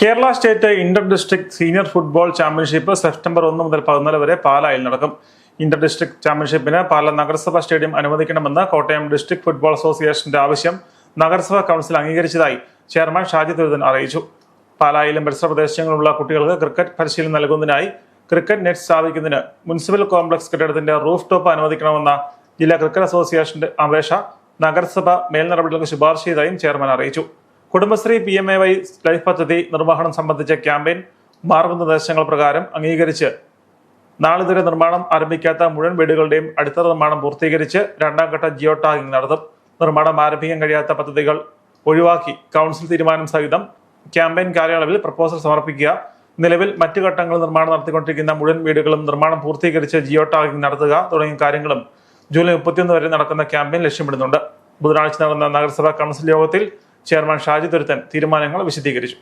Kerala state inter district senior football championship September ഒന്ന് മുതൽ പതിനാല് വരെ പാലായിൽ നടക്കും. ഇന്റർ ഡിസ്ട്രിക്ട് ചാമ്പ്യൻഷിപ്പിന് പാല നഗരസഭ സ്റ്റേഡിയം അനുവദിക്കണമെന്ന് കോട്ടയം ഡിസ്ട്രിക്ട് ഫുട്ബോൾ അസോസിയേഷന്റെ ആവശ്യം നഗരസഭാ കൗൺസിൽ അംഗീകരിച്ചതായി ചെയർമാൻ ഷാജി ദുരിതൻ അറിയിച്ചു. പാലായിലും പരിസര പ്രദേശങ്ങളിലുള്ള കുട്ടികൾക്ക് ക്രിക്കറ്റ് പരിശീലനം നൽകുന്നതിനായി ക്രിക്കറ്റ് നെറ്റ് സ്ഥാപിക്കുന്നതിന് മുനിസിപ്പൽ കോംപ്ലക്സ് കെട്ടിടത്തിന്റെ റൂഫ് ടോപ്പ് അനുവദിക്കണമെന്ന ജില്ലാ ക്രിക്കറ്റ് അസോസിയേഷന്റെ അപേക്ഷ നഗരസഭ മേൽനടപടികൾക്ക് ശുപാർശ ചെയ്തതായും ചെയർമാൻ അറിയിച്ചു. Kudumbashree P M A Y life പദ്ധതി നിർവഹണം സംബന്ധിച്ച ക്യാമ്പയിൻ മാർഗനിർദ്ദേശങ്ങൾ പ്രകാരം അംഗീകരിച്ച് നാളിതുവരെ നിർമ്മാണം ആരംഭിക്കാത്ത മുഴുവൻ വീടുകളുടെയും അടിത്തറ നിർമ്മാണം പൂർത്തീകരിച്ച് രണ്ടാം ഘട്ട ജിയോ ടാഗിംഗ് നടത്തും. നിർമ്മാണം ആരംഭിക്കാൻ കഴിയാത്ത പദ്ധതികൾ ഒഴിവാക്കി കൗൺസിൽ തീരുമാനം സഹിതം ക്യാമ്പയിൻ കാലയളവിൽ പ്രപ്പോസൽ സമർപ്പിക്കുക. നിലവിൽ മറ്റു ഘട്ടങ്ങൾ നിർമ്മാണം നടത്തിക്കൊണ്ടിരിക്കുന്ന മുഴുവൻ വീടുകളും നിർമ്മാണം പൂർത്തീകരിച്ച് ജിയോ ടാഗിംഗ് നടത്തുക തുടങ്ങിയ കാര്യങ്ങളും ജൂലൈ മുപ്പത്തിയൊന്ന് വരെ നടക്കുന്ന ക്യാമ്പയിൻ ലക്ഷ്യമിടുന്നുണ്ട്. ബുധനാഴ്ച നടന്ന നഗരസഭാ കൗൺസിൽ യോഗത്തിൽ ചെയർമാൻ ഷാജി തുരുത്തൻ തീരുമാനങ്ങൾ വിശദീകരിച്ചു